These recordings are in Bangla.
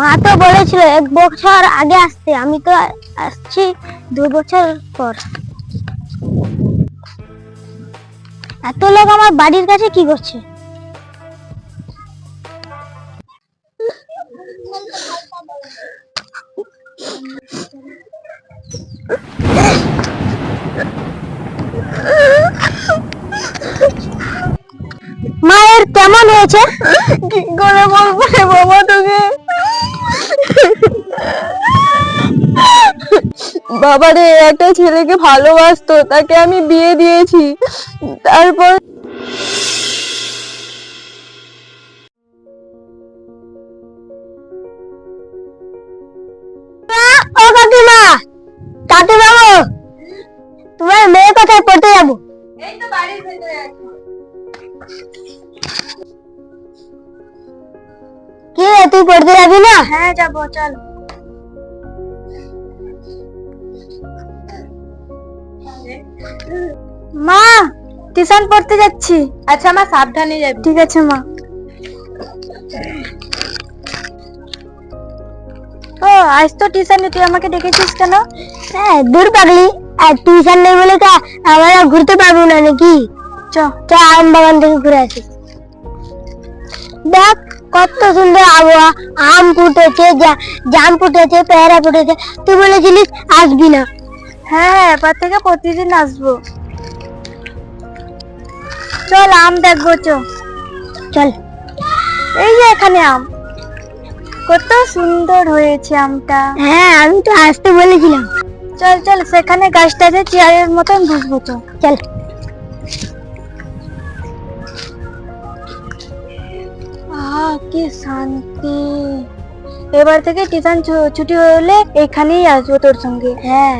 মা তো বলেছিল এক বছর আগে আসতে, আমি তো আসছি দু বছর পর। এত লোক আমার বাড়ির কাছে কি করছে? বাবা রে একটা ছেলেকে ভালোবাসতো তাকে আমি বিয়ে দিয়েছি। তারপর ও কাকিমা কাকি বাবু তোমার মেয়ে কোথায় পড়তে যাব। এই তো বাড়ির ভেতরে আছি। কি রে, তুই পড়তে যাবি না? হ্যাঁ যাব চল। মা টিউশন পড়তে যাচ্ছি। আচ্ছা মা সাবধানে যাবি। ঠিক আছে মা। ও আজ তো টিউশন তুই আমাকে ডেকেছিস কেন? হ্যাঁ দূর পাগলি। আর টিউশন নেই বলে কা আমরা ঘুরতে পারব না নাকি? চ। চ আম বাগান থেকে ঘুরে আসি। দেখ কত সুন্দর আবহাওয়া। আম ফুটেছে জাম ফুটেছে পেয়ারা ফুটেছে। তুই বলেছিলিস আসবি না। হ্যাঁ এবার থেকে প্রতিদিন আসব। চল আম দেখব চ। চল। এই যে এখানে আম। কত সুন্দর হয়েছে আমটা। হ্যাঁ আমি তো আসতে বলেছিলাম। চল চল সেখানে গাছটাতে চেয়ারের মতন বসবো তো চল। আহ কি শান্তি। এবার থেকে টিউশন ছুটি হলে এখানেই আসব তোর সঙ্গে। হ্যাঁ।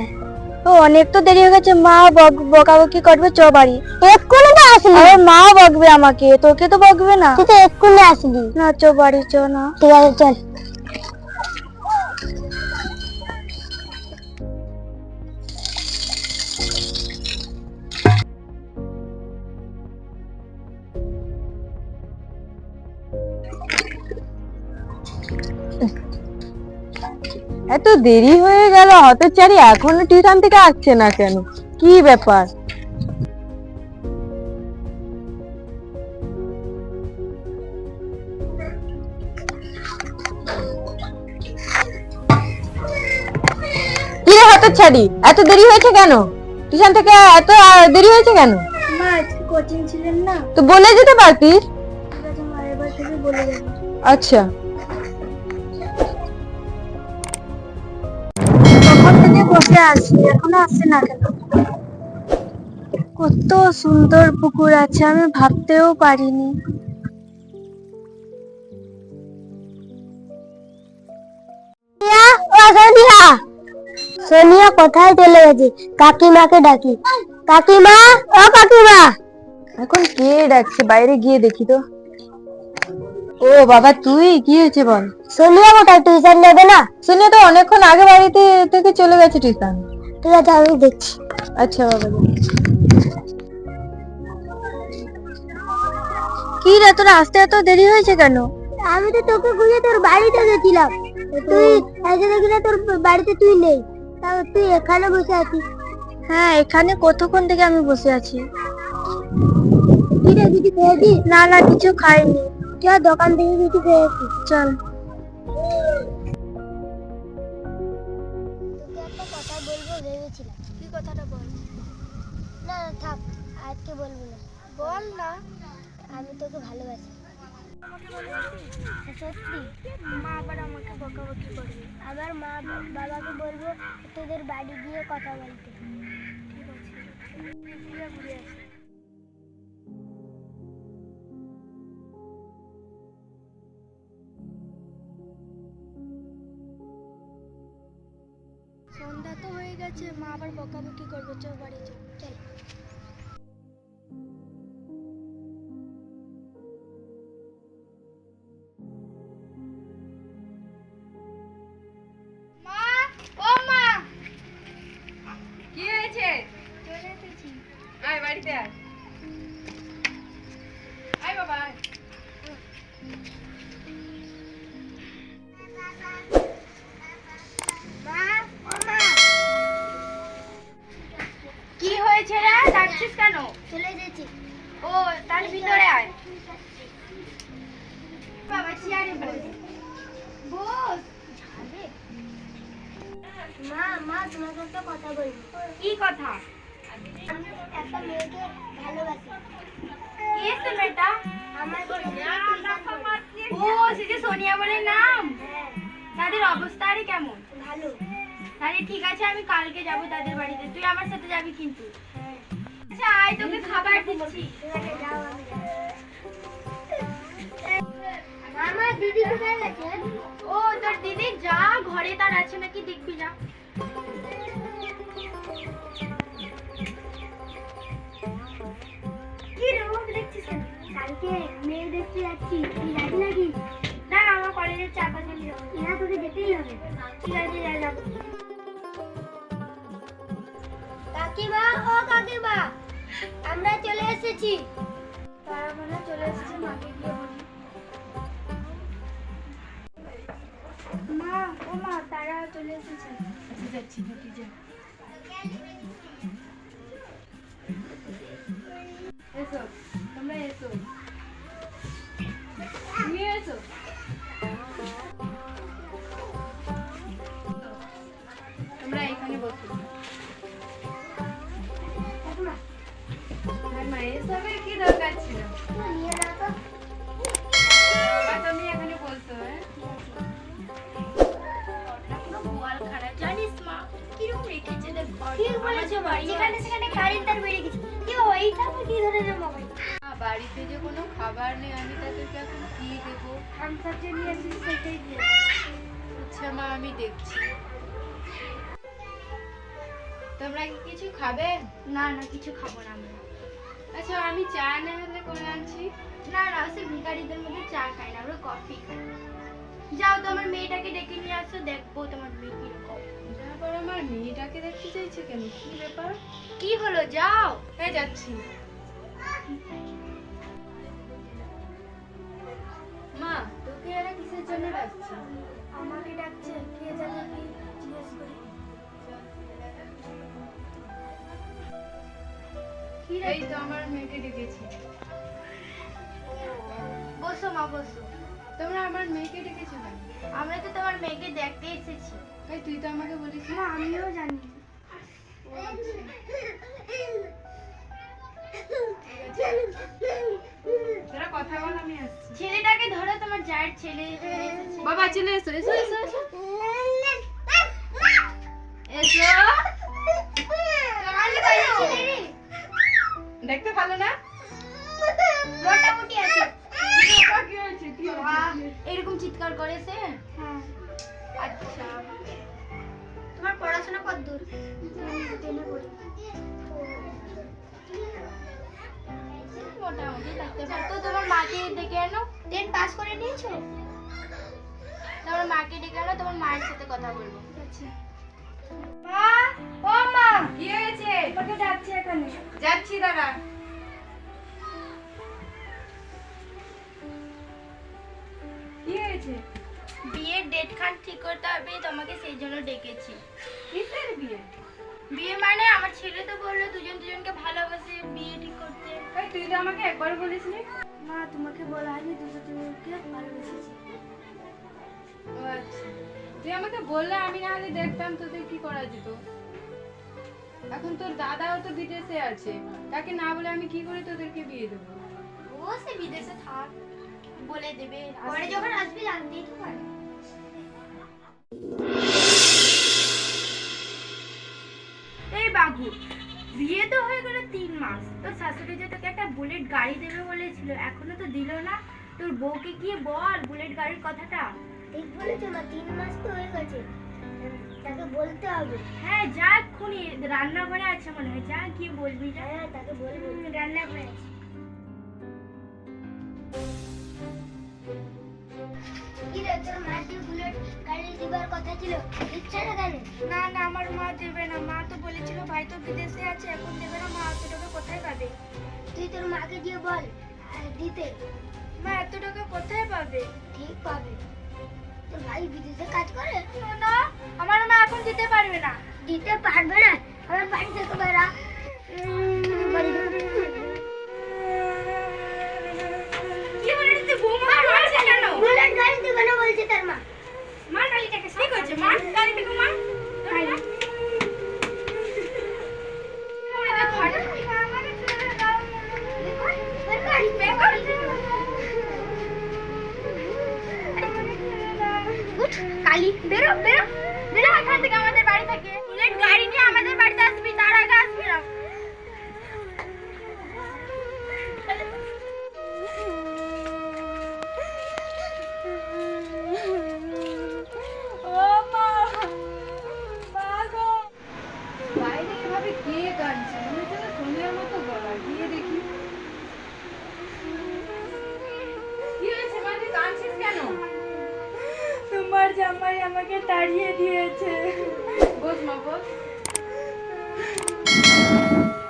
ও অনেক তো দেরি হয়ে গেছে। মা বক- বকাবকি করবে চ বাড়ি। এক্ষুনি তো আসলি আরে মা বকবে আমাকে তোকে তো বকবে না। তুই তো এক্ষুনি আসলি। না চ বাড়ি চ না। ঠিক আছে চল। এত দেরি হয়ে গেল হতচারি এখনও টিউশন থেকে আসছে না কেন? কি ব্যাপার? কি রে হতচারি এত দেরি হয়েছে কেন? টিউশন থেকে এত দেরি হয়েছে কেন? মা আজকে কোচিং ছিলেন না? তো বলে যেতে পারতিস? আচ্ছা। বসে আছি এখনও আসছে না কেন? কত সুন্দর পুকুর আছে আমি ভাবতেও পারিনি। সোনিয়া। সোনিয়া কোথায় চলে গেছে? কাকিমাকে ডাকি। কাকিমা ও কাকিমা। এখন কে ডাকছে? বাইরে গিয়ে দেখি তো। ও বাবা তুই? কি হয়েছে বল? সোনিয়া কোথায় টিউশন নেবে না। শুনে তো অনেকক্ষণ আগে বাড়িতে থেকে চলে গেছে টিউশন ঠিক আছে আমি দেখছি। আচ্ছা বাবা কি রে তোর আসতে এত দেরি হয়েছে কেন? আমি তো তোকে খুঁজে তোর বাড়িতে গেছিলাম। তুই এসে দেখি না তোর বাড়িতে তুই নেই। তাও তুই এখানে বসে আছিস? হ্যাঁ এখানে কতক্ষণ থেকে আমি বসে আছি? কি রে কিছু খেয়েছিস? না না কিছু খাইনি। চল দোকান থেকে কিছু খেয়েছি চল। কথা বলব, ভেবেছিলাম। কি কথাটা বল? না না, থাক, আজকে বলব না। বল না। আমি তোকে ভালোবাসি। সত্যি, মা আবার আমাকে বকাবকি করবে। আবার মা বাবাকে বলব, তোদের বাড়ি গিয়ে কথা বলতে। ঠিক আছে ঘুরে আসি সন্ধ্যা তো হয়ে গেছে মা আবার বকাবকি করবে চল বাড়ি চল যাচ্ছিস কেন? চলে এসেছি ও তার ভিতরে আয়। বাবা চেয়ারে বস। বস। মা মা তোমার সাথে কথা বলব কি কথা? আমি একটা মেয়েকে ভালোবাসি। কে সে মেয়েটা? আমার ও সে যে সোনিয়া বলে নাম? তাদের অবস্থা আরে কেমন? ভালো। তাহলে ঠিক আছে আমি কালকে যাব তাদের বাড়িতে। তুই আমার সাথে যাবি কিন্তু। আচ্ছা আয় তোকে খাবার দিচ্ছি। আমার দিদি কোথায় গেছে? ও তোর দিদি যা ঘরে তার আছে নাকি দেখবি যা। তারা চলে এসেছে। যাচ্ছি তুই যা এসো, তোমরা এসো। তুমি এসো। তোমরা এখানে বসো। কাকিমা আর মা এসবের কি যেখানে সেখানে কারেন্ট তার বেরিয়ে গেছে। কি বাবা এইটা আবার কি ধরনের মোবাইল? বাড়িতে যে কোনো খাবার নেই আমি তাদেরকে এখন কি দেবো? থামসাপ যে নিয়ে এসেছি সেটাই দিয়ে আচ্ছা মা আমি দেখছি। তোমরা কি কিছু খাবে? না না কিছু খাব না আমরা। আচ্ছা আমি চা না হলে করে আনছি। না না সে ভিখারিদের মধ্যে চা খাই না আমরা কফি খাই যাও তোমার মেয়েটাকে ডেকে নিয়ে আসো দেখব তোমার মেয়ে কীরকম। তারপর আমার মেয়েটাকে দেখতে চাইছে কেন? কি ব্যাপার? কি হলো? যাও। হ্যাঁ যাচ্ছি। মা তোকে এরা কিসের জন্য ডাকছে? আমাকে ডাকছে কে জানে কি জিজ্ঞেস করি। এই তো আমার মেয়েকে ডেকেছি। বসো মা বসো। তোমরা আমার মেয়েকে ডেকেছো কেন? আমরা তো তোমার মেয়েকে দেখতে এসেছি। তাই তুই তো আমাকে বলিস না। আমিও জানি। কথা বল আমি আসছি। ছেলেটাকে ধরো তোমার জায়ের ছেলে বাবা চলে এসো এসো এসো এসো এসো। পাস করে নিয়েছো? তোমার মাকে ডেকে আনো তোমার মায়ের সাথে কথা বলব। মা ও মা কি হয়েছে? তোমাকে ডাকছে এখানে। যাচ্ছি দাদা। কি হয়েছে? বিয়ের ডেট খান ঠিক করতে হবে তোমাকে সেই জন্য ডেকেছি। কিসের বিয়ে? বিয়ে মানে আমার ছেলে তো বলল দুজন দুজনকে ভালোবাসে বিয়ে তাই তুই তো আমাকে একবার বলিসনি মা তোমাকে বলা হয়নি দুজন দুজনকে ভালোবেসেছি ও আচ্ছা। তুই আমাকে বললে আমি না হলে দেখতাম তোদের কি করা যেত। এখন তোর দাদাও তো বিদেশে আছে। তাকে না বলে আমি কি করে তোদেরকে বিয়ে দেবো? ও সে বিদেশে থাক বলে দেবে। পরে যখন আসবি জানতেই তো পারে এই বাবু বিয়ে তো হয়ে গেল তিন মাস। তোর শাশুড়ি যে তোকে একটা বুলেট গাড়ি দেবে বলেছিল এখনও তো দিল না। তোর বউকে গিয়ে বল বুলেট গাড়ির কথাটা। ঠিক বলেছ মা তিন মাস তো হয়ে গেছে। তাকে বলতে হবে। হ্যাঁ যা এক্ষুনি রান্নাঘরে আছে মনে হয়। যা গিয়ে বলবি যা। হ্যাঁ তাকে বলব। রান্নাঘরে আছে। কি রে তোর মাকে বুলেট দিবার কথা ছিল। দিচ্ছে না কেন? না না আমার মা দেবে না। মা তো বলেছিল ভাই তো বিদেশে আছে এখন দেবে না। মা এত টাকা কোথায় পাবে? তুই তোর মাকে দিয়ে বল আর দিতে। মা এত টাকা কোথায় পাবে? ঠিক পাবে। তোর ভাই বিদেশে কাজ করে? না আমার মা এখন দিতে পারবে না। দিতে পারবে না? আমার বাড়ি। থেকে বেড়া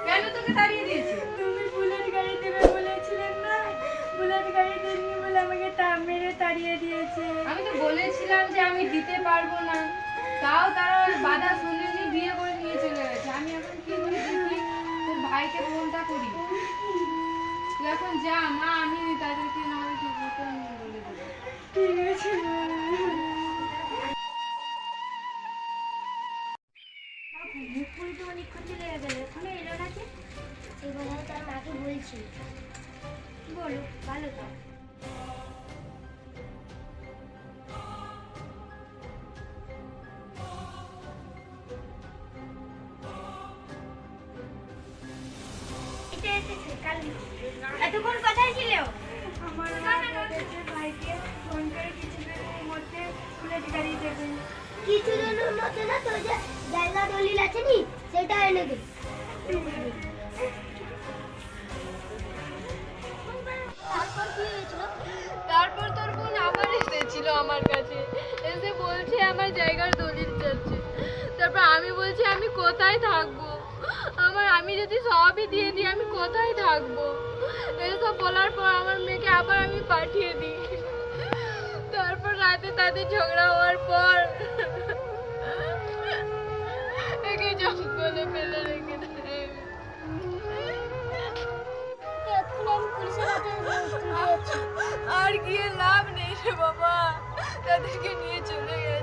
কেন তোকে তাড়িয়ে দিয়েছে? তুমি বুলেট গাড়ি দেবে বলেছিলেন না? বুলেট গাড়ি দেননি বলে আমাকে তা মেরে তাড়িয়ে দিয়েছে। আমি তো বলেছিলাম যে আমি দিতে পারব না। তাও তারা বাধা শুনেনি বিয়ে করে নিয়ে চলে গেছে। আমি এখন কি করি দেখি? তোর ভাইকে ফোনটা করি। তুই এখন যা মা আমি তাদেরকে না ঠিক মতো বলে দেবো। ঠিক আছে বলছি বলো ভালো তো। এতক্ষণ কোথায় ছিল? আমার ভাইকে ফোন করে কিছুদিনের মধ্যে গাড়ি কিছুদিনের মধ্যে না তোর যে জায়গা দলিল আছে নি সেটা এনে দে। তারপর আমি বলছি আমি কোথায় থাকব? আমার আমি যদি সবই দিয়ে দিই আমি কোথায় থাকব? এসব বলার পর আমার মেয়েকে আবার আমি পাঠিয়ে দিই। তারপর রাতে তাদের ঝগড়া হওয়ার পর একে জঙ্গলে ফেলে রেখে দেয়। আর গিয়ে লাভ নেই রে বাবা। তাদেরকে নিয়ে চলে গেছে।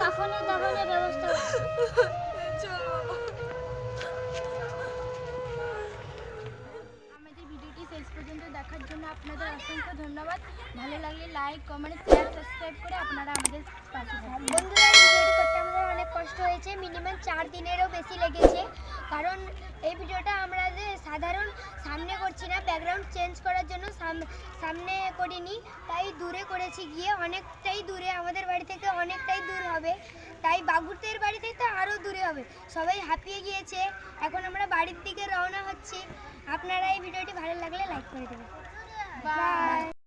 কাফনে দাফনের ব্যবস্থা। আমাদের ভিডিওটি শেষ পর্যন্ত দেখার জন্য আপনাদের অসংখ্য ধন্যবাদ। ভালো লাগলে লাইক কমেন্ট শেয়ার সাবস্ক্রাইব করে আপনারা আমাদের পাশে বন্ধুরা ভিডিওটি করতে আমাদের অনেক কষ্ট হয়েছে। মিনিমাম চার দিনেরও বেশি লেগেছে। কারণ এই ভিডিওটা আমরা যে সাধারণ সামনে করছি না ব্যাকগ্রাউন্ড চেঞ্জ করার জন্য সাম- সামনে করিনি। তাই দূরে করেছি গিয়ে অনেকটাই দূরে আমাদের বাড়ি থেকে অনেকটাই দূর হবে। তাই বাবুরদের বাড়ি থেকে তো আরও দূরে হবে। সবাই হাঁপিয়ে গিয়েছে। এখন আমরা বাড়ির দিকে রওনা হচ্ছি। আপনারা এই ভিডিওটি ভালো লাগলে লাইক করে দেবেন। বাই